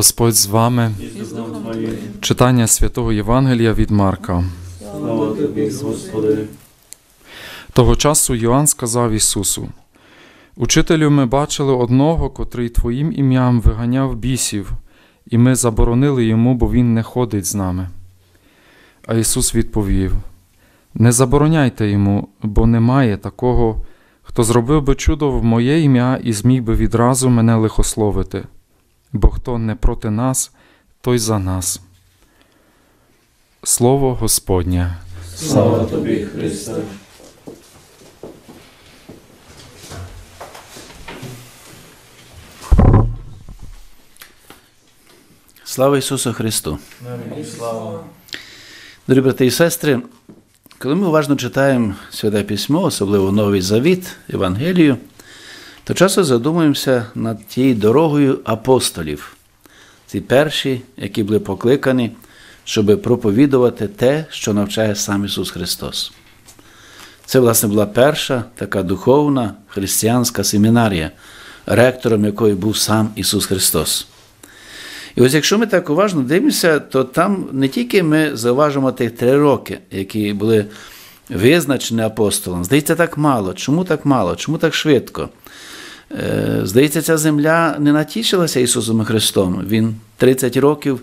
Господь з вами. Читання святого Євангелія від Марка. Слава Тобі, Господи. Того часу Йоанн сказав Ісусу: Учителю, ми бачили одного, котрий Твоїм ім'ям виганяв бісів, і ми заборонили йому, бо він не ходить з нами. А Ісус відповів: Не забороняйте йому, бо немає такого, хто зробив би чудо в моє ім'я і зміг би відразу мене лихословити, бо хто не проти нас, той за нас. Слово Господнє. Слава Тобі, Христе. Слава Ісусу Христу! Слава. Дорогі брати і сестри, коли ми уважно читаємо Святе Письмо, особливо Новий Завіт, Євангелію, то часто задумуємося над тією дорогою апостолів, ці перші, які були покликані, щоб проповідувати те, що навчає сам Ісус Христос. Це, власне, була перша така духовна християнська семінарія, ректором якої був сам Ісус Христос. І ось якщо ми так уважно дивимося, то там не тільки ми зауважимо тих три роки, які були визначені апостолом. Здається, так мало. Чому так мало? Чому так швидко? Е, Здається, ця земля не натішилася Ісусом Христом. Він 30 років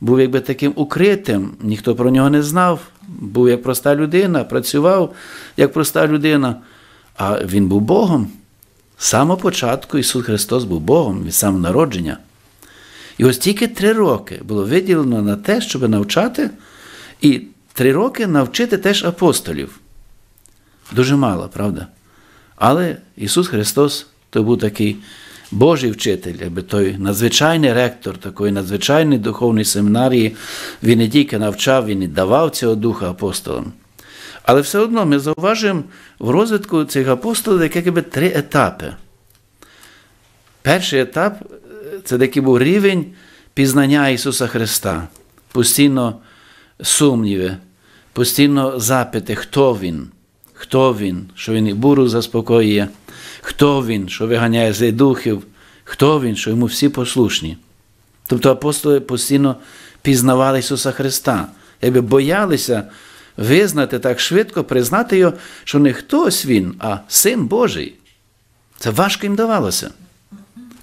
був якби таким укритим, ніхто про нього не знав, був як проста людина, працював як проста людина, а він був Богом. З самого початку Ісус Христос був Богом від самого народження. І ось тільки три роки було виділено на те, щоб навчати, і три роки навчити теж апостолів. Дуже мало, правда? Але Ісус Христос то був такий Божий вчитель, якби той надзвичайний ректор такої надзвичайної духовної семінарії, він не тільки навчав, він і давав цього духа апостолам. Але все одно ми зауважуємо в розвитку цих апостолів як якби три етапи. Перший етап це такий був рівень пізнання Ісуса Христа, постійно сумніви, постійно запити, хто Він, хто Він, що Він і буру заспокоює, хто Він, що виганяє злих духів, хто Він, що йому всі послушні. Тобто апостоли постійно пізнавали Ісуса Христа, якби боялися визнати так швидко, признати Його, що не хтось Він, а Син Божий. Це важко їм давалося.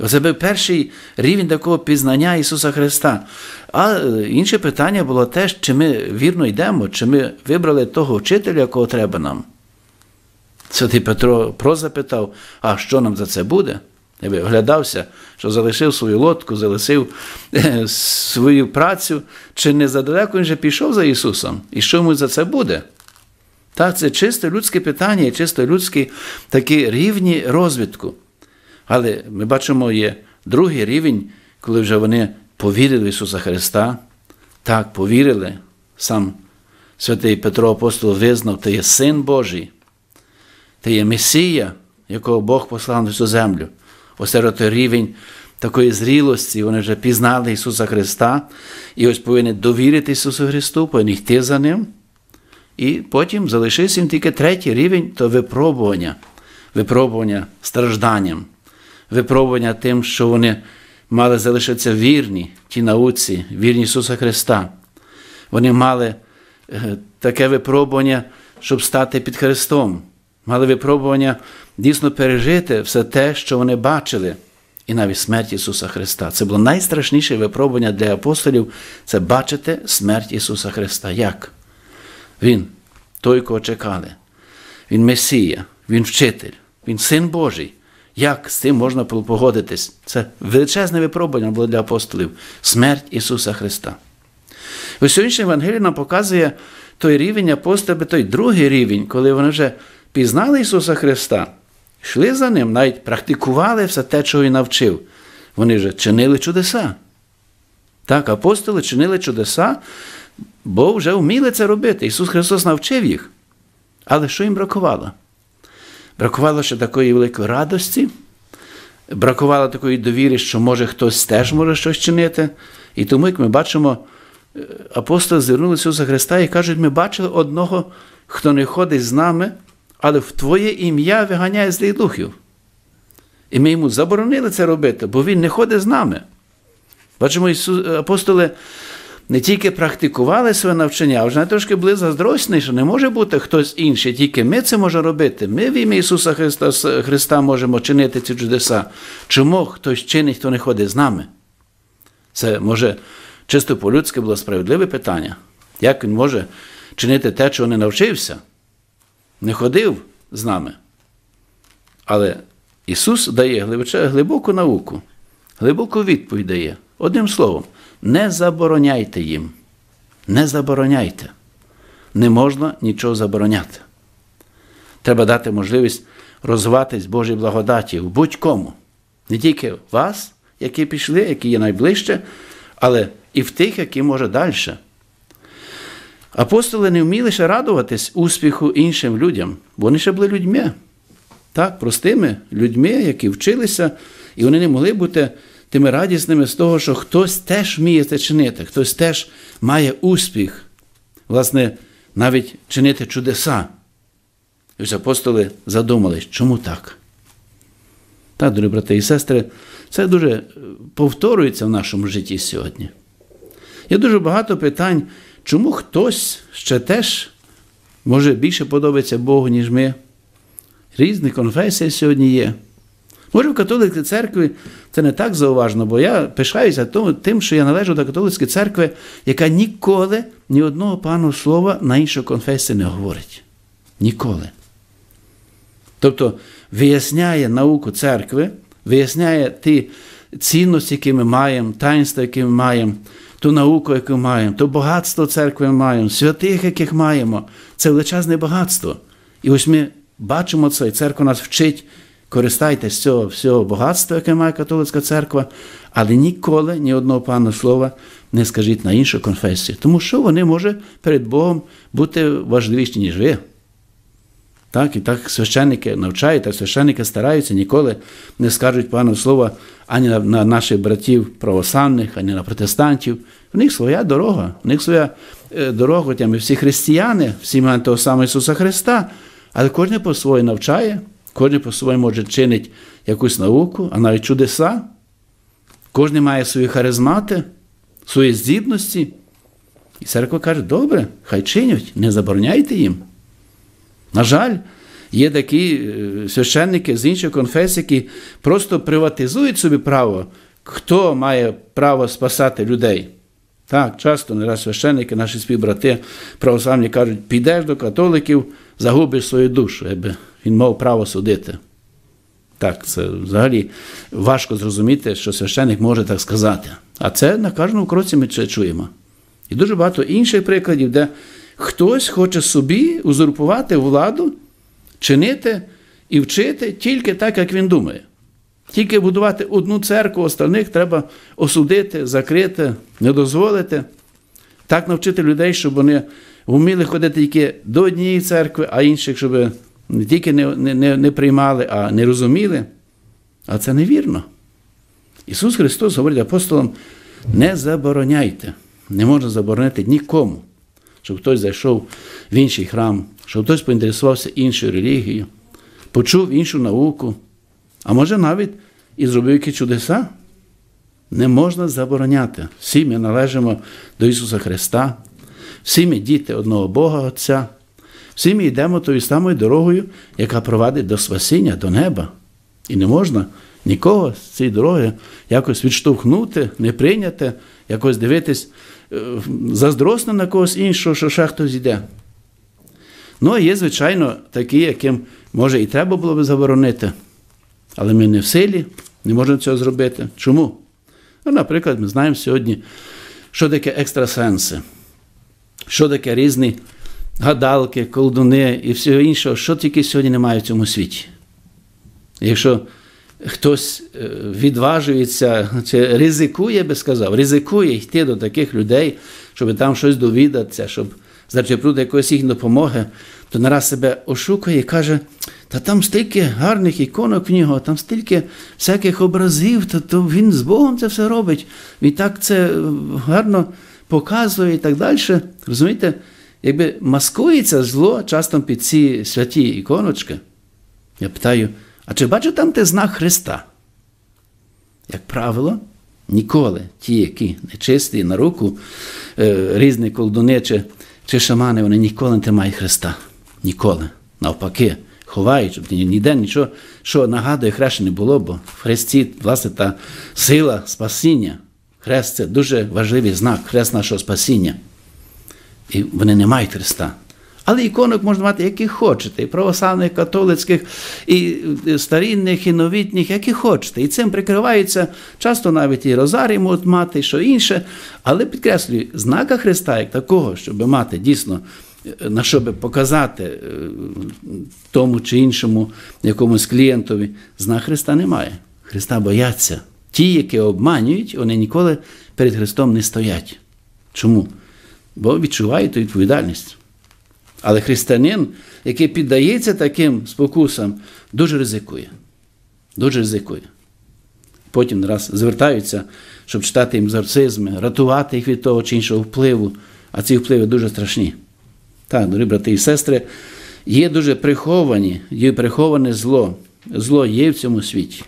Це був перший рівень такого пізнання Ісуса Христа. А інше питання було те, чи ми вірно йдемо, чи ми вибрали того вчителя, якого треба нам. Святий Петро прозапитав, а що нам за це буде? Я би оглядався, що залишив свою лодку, залишив свою працю, чи не задалеко він же пішов за Ісусом, і що йому за це буде? Так, це чисто людське питання, чисто людські такі рівні розвитку. Але ми бачимо, є другий рівень, коли вже вони повірили в Ісуса Христа. Так, повірили. Сам святий Петро Апостол визнав, ти є Син Божий, ти є Месія, якого Бог послав на цю землю. Ось це рівень такої зрілості, вони вже пізнали Ісуса Христа, і ось повинні довірити Ісусу Христу, повинні йти за Ним. І потім залишився їм тільки третій рівень то випробування, випробування стражданням випробування тим, що вони мали залишитися вірні тій науці, вірні Ісуса Христа. Вони мали таке випробування, щоб стати під Христом, мали випробування дійсно пережити все те, що вони бачили, і навіть смерть Ісуса Христа. Це було найстрашніше випробування для апостолів це бачити смерть Ісуса Христа. Як? Він, той, кого чекали. Він Месія, Він вчитель, Він Син Божий. Як з цим можна погодитись? Це величезне випробування було для апостолів смерть Ісуса Христа. Ось сьогоднішнє Євангеліє нам показує той рівень апостолів, той другий рівень, коли вони вже пізнали Ісуса Христа, йшли за Ним, навіть практикували все те, чого Він навчив. Вони вже чинили чудеса. Так, апостоли чинили чудеса, бо вже вміли це робити. Ісус Христос навчив їх. Але що їм бракувало? Бракувало ще такої великої радості, бракувало такої довіри, що може хтось теж може щось чинити. І тому, як ми бачимо, апостоли звернулися Ісуса Христа і кажуть, ми бачили одного, хто не ходить з нами, але в Твоє ім'я виганяє злих духів. І ми йому заборонили це робити, бо він не ходить з нами. Бачимо, апостоли не тільки практикували своє навчання, а вже трошки були заздросні, що не може бути хтось інший, тільки ми це можемо робити. Ми в ім'я Ісуса Христа, Христа можемо чинити ці чудеса. Чому хтось чинить, хто не ходить з нами? Це може чисто по-людськи було справедливе питання. Як він може чинити те, чого не навчився, не ходив з нами? Але Ісус дає глибоку науку, глибоку відповідь дає. Одним словом, не забороняйте їм. Не забороняйте. Не можна нічого забороняти. Треба дати можливість розвиватись Божій благодаті в будь-кому. Не тільки вас, які пішли, які є найближче, але і в тих, які може далі. Апостоли не вміли ще радуватись успіху іншим людям, вони ще були людьми. Так, простими людьми, які вчилися, і вони не могли бути тими радісними з того, що хтось теж вміє це чинити, хтось теж має успіх, власне, навіть чинити чудеса. І ось апостоли задумались, чому так? Так, дорогі брати і сестри, це дуже повторюється в нашому житті сьогодні. Є дуже багато питань, чому хтось ще теж може більше подобається Богу, ніж ми. Різні конфесії сьогодні є. Може, в католицькій церкві це не так зауважно, бо я пишаюся тим, що я належу до католицької церкви, яка ніколи ні одного пану слова на іншу конфесію не говорить. Ніколи. Тобто виясняє науку церкви, виясняє ті цінності, які ми маємо, таїнства, які ми маємо, ту науку, яку маємо, то багатство церкви маємо, святих, яких маємо. Це величезне багатство. І ось ми бачимо це, і церква нас вчить. Користайтесь цього всього багатства, яке має католицька церква, але ніколи ні одного пана слова не скажіть на іншу конфесію. Тому що вони можуть перед Богом бути важливіші, ніж ви. Так, І так священники навчають, так священники стараються, ніколи не скажуть пану слова ані на, на наших братів православних, ані на протестантів. В них своя дорога, в них своя е, дорога, ми всі християни, всі маємо того самого Ісуса Христа, але кожен по своєму навчає. Кожен по-своєму може чинить якусь науку, а навіть чудеса. Кожен має свої харизмати, свої здібності. І церква каже, добре, хай чинять, не забороняйте їм. На жаль, є такі священники з інших конфесій, які просто приватизують собі право, хто має право спасати людей. Так, часто не раз священники, наші співбрати православні кажуть, підеш до католиків, загубиш свою душу, аби він мав право судити. Так, це взагалі важко зрозуміти, що священник може так сказати. А це на кожному кроці ми чуємо. І дуже багато інших прикладів, де хтось хоче собі узурпувати владу, чинити і вчити тільки так, як він думає. Тільки будувати одну церкву, остальних треба осудити, закрити, не дозволити. Так навчити людей, щоб вони вміли ходити тільки до однієї церкви, а інших, щоб не тільки не, не, не приймали, а не розуміли. А це невірно. Ісус Христос говорить апостолам: не забороняйте, не можна заборонити нікому, щоб хтось зайшов в інший храм, щоб хтось поінтересувався іншою релігією, почув іншу науку, а може навіть і зробив якісь чудеса. Не можна забороняти. Всі ми належимо до Ісуса Христа, всі ми діти одного Бога Отця. Всі ми йдемо тою самою дорогою, яка провадить до спасіння, до неба. І не можна нікого з цієї дороги якось відштовхнути, не прийняти, якось дивитись заздросно на когось іншого, що ще хтось йде. Ну, а є, звичайно, такі, яким може і треба було би заборонити, але ми не в силі, не можемо цього зробити. Чому? Ну, Наприклад, ми знаємо сьогодні, що таке екстрасенси, що таке різні гадалки, колдуни і всього іншого, що тільки сьогодні немає в цьому світі. Якщо хтось відважується, чи ризикує, би сказав, ризикує йти до таких людей, щоб там щось довідатися, щоб зачепнути якоїсь їх допомоги, то нараз себе ошукує і каже, та там стільки гарних іконок в нього, там стільки всяких образів, то, то він з Богом це все робить. Він так це гарно показує і так далі. Розумієте? Якби маскується зло часто під ці святі іконочки, я питаю, а чи бачу там ти знак Христа? Як правило, Ніколи ті, які нечисті на руку, е, різні колдуни чи, чи шамани, вони ніколи не тримають Христа. Ніколи. Навпаки, ховають, щоб ніде нічого, що нагадує, хрест не було, бо в Христі, власне, та сила спасіння. Хрест це дуже важливий знак, хрест нашого спасіння. І вони не мають Христа. Але іконок можна мати, яких хочете, і православних, і католицьких, і е, старінних, і новітніх, які хочете. І цим прикриваються часто навіть і розарій можуть мати, і що інше. Але підкреслюю, знака Христа, як такого, щоб мати дійсно, е, на що би показати е, тому чи іншому якомусь клієнтові, знак Христа немає. Христа бояться. Ті, які обманюють, вони ніколи перед Христом не стоять. Чому? Бо відчувають відповідальність. Але християнин, який піддається таким спокусам, дуже ризикує. Дуже ризикує. Потім раз звертаються, щоб читати їм екзорцизми, рятувати їх від того чи іншого впливу, а ці впливи дуже страшні. Так, дорогі брати і сестри, є дуже приховані, є приховане зло. Зло є в цьому світі.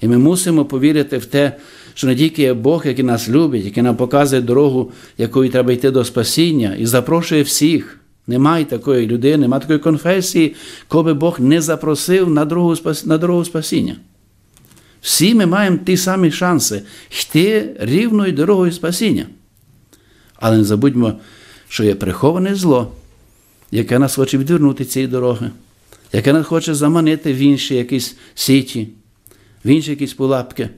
І ми мусимо повірити в те, що не тільки є Бог, який нас любить, який нам показує дорогу, якою треба йти до спасіння, і запрошує всіх. Немає такої людини, немає такої конфесії, коли Бог не запросив на дорогу, на дорогу спасіння. Всі ми маємо ті самі шанси йти рівною дорогою спасіння. Але не забудьмо, що є приховане зло, яке нас хоче відвернути цієї дороги, яке нас хоче заманити в інші якісь сіті, в інші якісь пулапки.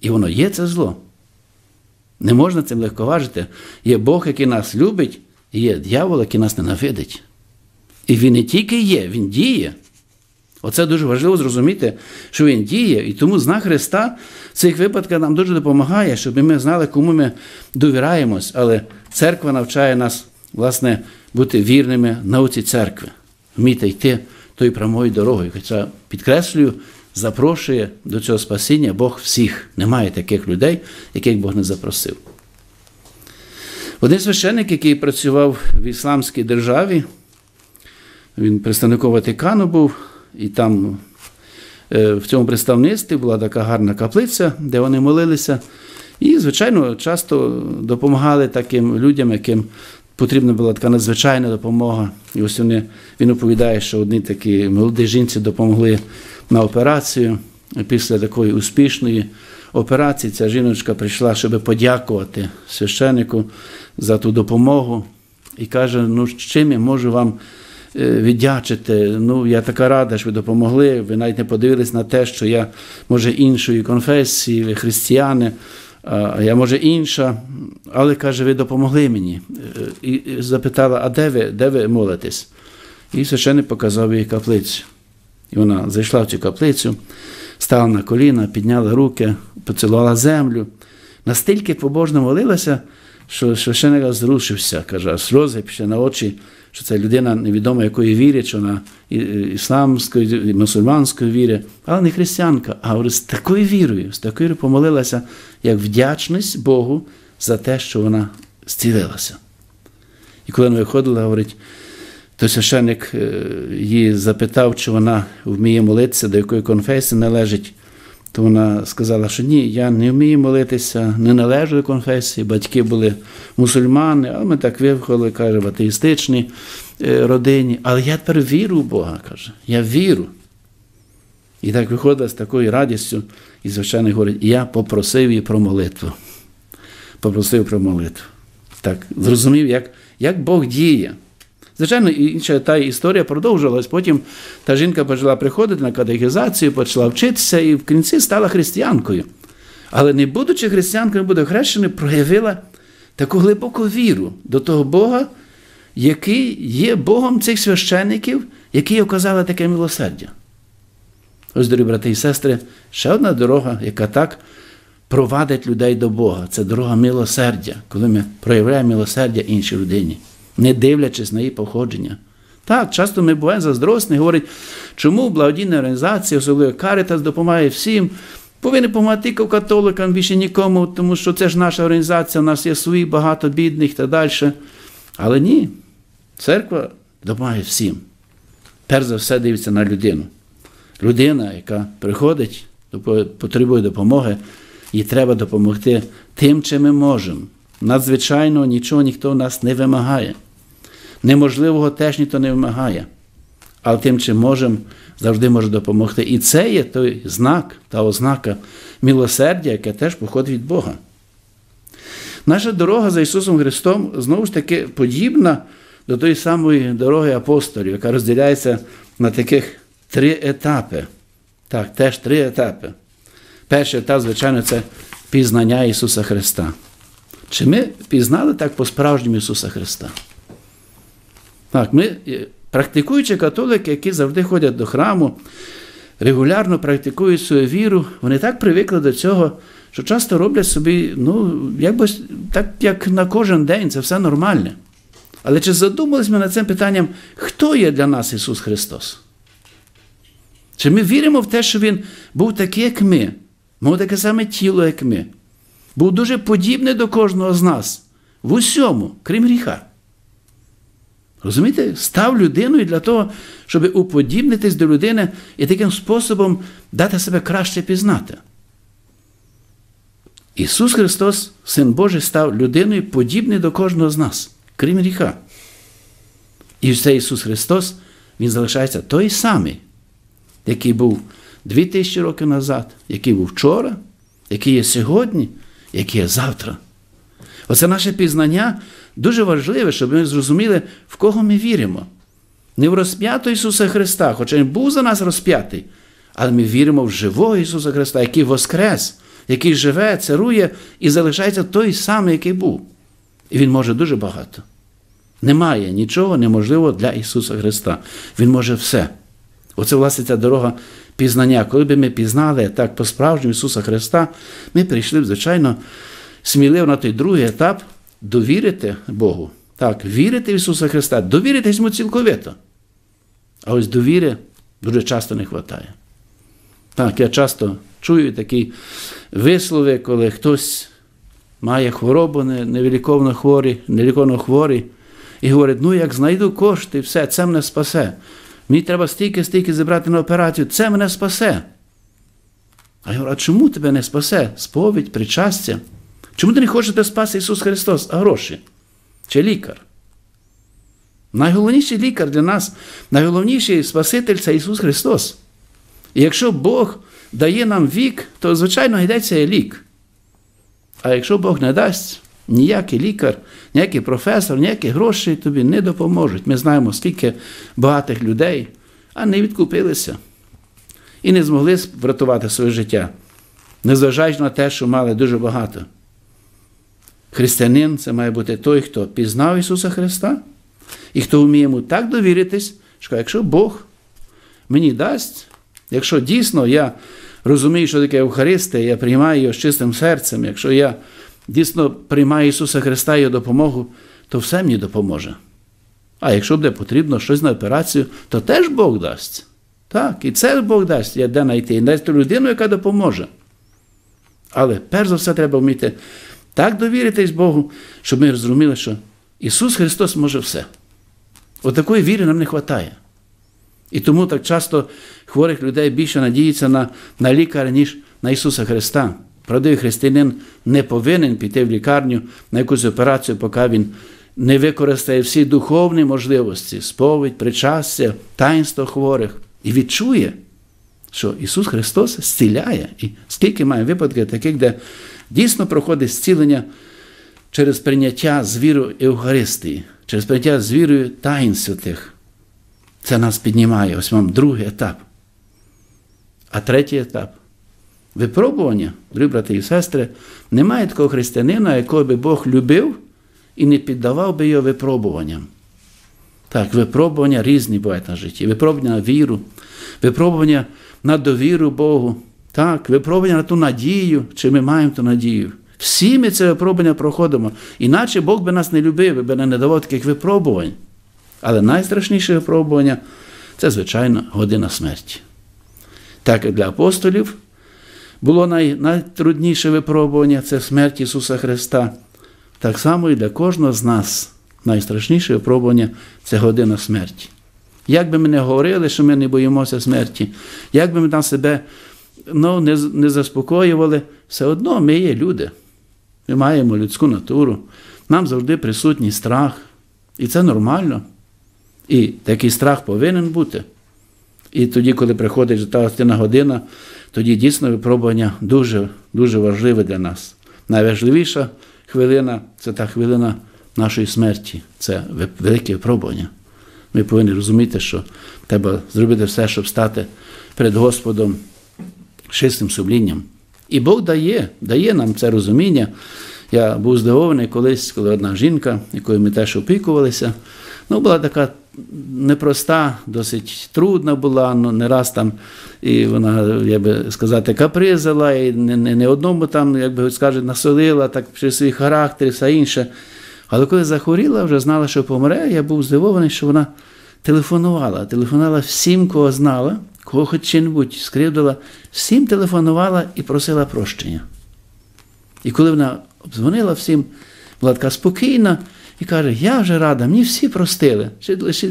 І воно є це зло. Не можна цим легковажити. Є Бог, який нас любить, є дьявол, який нас ненавидить. І він не тільки є, він діє. Оце дуже важливо зрозуміти, що він діє, і тому знак Христа в цих випадках нам дуже допомагає, щоб ми знали, кому ми довіряємось. Але церква навчає нас, власне, бути вірними науці церкви, вміти йти тою прямою дорогою. Хоча підкреслюю, запрошує до цього спасіння Бог всіх. Немає таких людей, яких Бог не запросив. Один священник, який працював в ісламській державі, він представником Ватикану був, і там е, в цьому представництві була така гарна каплиця, де вони молилися. І, звичайно, часто допомагали таким людям, яким потрібна була така надзвичайна допомога. І ось вони, він оповідає, що одні такі молоді жінці допомогли на операцію. Після такої успішної операції ця жіночка прийшла, щоб подякувати священнику за ту допомогу. І каже: ну, чим я можу вам е, віддячити? Ну, я така рада, що ви допомогли. Ви навіть не подивились на те, що я, може, іншої конфесії, ви християни, а я, може, інша. Але каже, ви допомогли мені. Е, і запитала, а де ви, де ви молитесь? І священник показав їй каплицю. І вона зайшла в цю каплицю, стала на коліна, підняла руки, поцілувала землю. Настільки побожно молилася, що священник зрушився, каже, сльози пішли на очі, що це людина невідомо якої віри, чи вона ісламської, мусульманської віри, але не християнка, а говорить, з такою вірою, з такою помолилася, як вдячність Богу за те, що вона зцілилася. І коли вона виходила, говорить, то священник е, її запитав, чи вона вміє молитися, до якої конфесії належить. То вона сказала, що ні, я не вмію молитися, не належу до конфесії. Батьки були мусульмани, але ми так виховали, каже, в атеїстичній е, родині. Але я тепер вірю в Бога, каже, я віру. І так виходила з такою радістю, і священник говорить, я попросив її про молитву. Попросив про молитву. Так, зрозумів, як, як Бог діє. Звичайно, інша та історія продовжилась. Потім та жінка почала приходити на катехізацію, почала вчитися і в кінці стала християнкою. Але не будучи християнкою, буде хрещеною, проявила таку глибоку віру до того Бога, який є Богом цих священників, які оказали таке милосердя. Ось, дорогі брати і сестри, ще одна дорога, яка так провадить людей до Бога. Це дорога милосердя, коли ми проявляємо милосердя іншій людині, не дивлячись на її походження. Так, часто ми буваємо заздросні, говорять, чому благодійна організація, особливо Каритас, допомагає всім. Повинні допомагати тільки католикам, більше нікому, тому що це ж наша організація, у нас є свої багато бідних і так далі. Але ні, церква допомагає всім. Перш за все дивиться на людину. Людина, яка приходить, потребує допомоги, І треба допомогти тим, чим ми можемо. Надзвичайно нічого ніхто в нас не вимагає. Неможливого теж ніхто не вимагає. Але тим, чим можемо, завжди може допомогти. І це є той знак, та ознака милосердя, яке теж походить від Бога. Наша дорога за Ісусом Христом знову ж таки подібна до тої самої дороги апостолів, яка розділяється на таких три етапи. Так, теж три етапи. Перший етап, звичайно, це пізнання Ісуса Христа. Чи ми пізнали так по-справжньому Ісуса Христа? Так, ми, е, практикуючи католики, які завжди ходять до храму, регулярно практикують свою віру, вони так привикли до цього, що часто роблять собі, ну, якби так, як на кожен день, це все нормальне. Але чи задумались ми над цим питанням, хто є для нас Ісус Христос? Чи ми віримо в те, що Він був такий, як ми, мав таке саме тіло, як ми, був дуже подібний до кожного з нас в усьому, крім гріха. Розумієте, став людиною для того, щоб уподібнитись до людини і таким способом дати себе краще пізнати. Ісус Христос, Син Божий, став людиною, подібний до кожного з нас, крім гріха. І цей Ісус Христос, Він залишається той самий, який був 2000 років назад, який був вчора, який є сьогодні, який є завтра. Оце наше пізнання дуже важливе, щоб ми зрозуміли, в кого ми віримо. Не в розп'ятого Ісуса Христа, хоча Він був за нас розп'ятий, але ми віримо в живого Ісуса Христа, який воскрес, який живе, царує і залишається той самий, який був. І Він може дуже багато. Немає нічого неможливого для Ісуса Христа. Він може все. Оце, власне, ця дорога пізнання. Коли б ми пізнали так по-справжньому Ісуса Христа, ми прийшли б, звичайно, сміливо на той другий етап довірити Богу. Так, вірити в Ісуса Христа, довіритись йому цілковито. А ось довіри дуже часто не вистачає. Так, я часто чую такі вислови, коли хтось має хворобу, невеликовно хворий, невеликовно хворий, і говорить, ну як знайду кошти, все, це мене спасе. Мені треба стільки-стільки зібрати на операцію, це мене спасе. А я говорю, а чому тебе не спасе? Сповідь, причастя? Чому ти не хочеш тебе спасти Ісус Христос, а гроші? Чи лікар? Найголовніший лікар для нас, найголовніший Спаситель це Ісус Христос. І якщо Бог дає нам вік, то, звичайно, йдеться лік. А якщо Бог не дасть, ніякий лікар, ніякий професор, ніякі гроші тобі не допоможуть. Ми знаємо, скільки багатих людей, а не відкупилися і не змогли врятувати своє життя, незважаючи на те, що мали дуже багато. Християнин це має бути той, хто пізнав Ісуса Христа, і хто вміє йому так довіритись, що якщо Бог мені дасть, якщо дійсно я розумію, що таке Евхаристія, я приймаю його з чистим серцем, якщо я дійсно приймаю Ісуса Христа і його допомогу, то все мені допоможе. А якщо буде потрібно щось на операцію, то теж Бог дасть. Так, і це Бог дасть, я де знайти, і дасть людину, яка допоможе. Але перш за все треба вміти так довіритись Богу, щоб ми розуміли, що Ісус Христос може все. От такої віри нам не вистачає. І тому так часто хворих людей більше надіються на, на лікаря, ніж на Ісуса Христа. Правдивий християнин не повинен піти в лікарню на якусь операцію, поки він не використає всі духовні можливості, сповідь, причастя, таїнство хворих, і відчує, що Ісус Христос зціляє. І скільки має випадків таких, де дійсно проходить зцілення через прийняття з вірою Евхаристії, через прийняття з вірою таїн святих. Це нас піднімає. Ось вам другий етап. А третій етап. Випробування, дорогі брати і сестри, немає такого християнина, якого би Бог любив і не піддавав би його випробуванням. Так, випробування різні бувають на житті. Випробування на віру, випробування на довіру Богу. Так, випробування на ту надію, чи ми маємо ту надію. Всі ми це випробування проходимо. Іначе Бог би нас не любив, би не давав таких випробувань. Але найстрашніше випробування це, звичайно, година смерті. Так як для апостолів було най, найтрудніше випробування це смерть Ісуса Христа. Так само і для кожного з нас найстрашніше випробування це година смерті. Як би ми не говорили, що ми не боїмося смерті, як би ми там себе ну, не, не заспокоювали, все одно ми є люди. Ми маємо людську натуру, нам завжди присутній страх. І це нормально. І такий страх повинен бути. І тоді, коли приходить та остина година, тоді дійсно випробування дуже, дуже важливе для нас. Найважливіша хвилина це та хвилина нашої смерті. Це велике випробування. Ми повинні розуміти, що треба зробити все, щоб стати перед Господом чистим сумлінням. І Бог дає, дає нам це розуміння. Я був здивований колись, коли одна жінка, якою ми теж опікувалися, ну, була така непроста, досить трудна була, ну, не раз там, і вона, я би сказати, капризила, і не, не, не одному там, як би скаже, насолила так через свій характер і все інше. Але коли захворіла, вже знала, що помре, я був здивований, що вона телефонувала. Телефонувала всім, кого знала, кого хоч чи-небудь скривдила, всім телефонувала і просила прощення. І коли вона обдзвонила всім, була така спокійна і каже: Я вже рада, мені всі простили.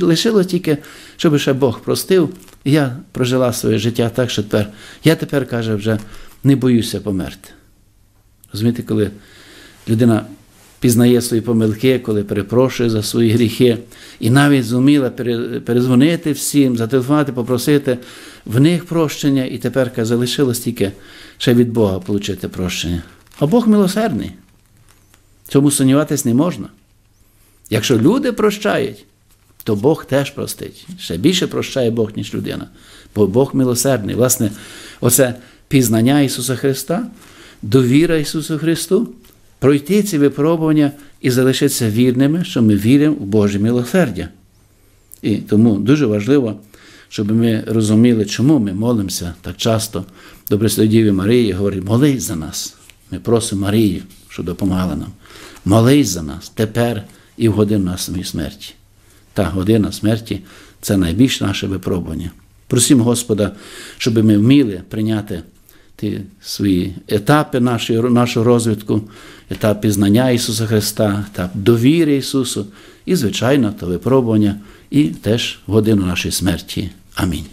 Лишило тільки, щоб ще Бог простив. І я прожила своє життя так, що тепер я тепер каже, вже не боюся померти. Розумієте, коли людина пізнає свої помилки, коли перепрошує за свої гріхи, і навіть зуміла перезвонити всім, зателефонувати, попросити в них прощення, і тепер залишилось тільки ще від Бога отримати прощення. А Бог милосердний. Цьому сумніватись не можна. Якщо люди прощають, то Бог теж простить. Ще більше прощає Бог, ніж людина. Бо Бог милосердний. Власне, оце пізнання Ісуса Христа, довіра Ісусу Христу, пройти ці випробування і залишитися вірними, що ми віримо в Боже милосердя. І тому дуже важливо, щоб ми розуміли, чому ми молимося так часто до Пресвятої Марії, говорить, молись за нас. Ми просимо Марію, щоб допомагала нам. Молись за нас тепер і в годину нашої смерті. Та година смерті це найбільше наше випробування. Просимо Господа, щоб ми вміли прийняти ті свої етапи нашої, нашого розвитку, етап пізнання Ісуса Христа, етап довіри Ісусу, і, звичайно, то випробування, і теж годину нашої смерті. Амінь.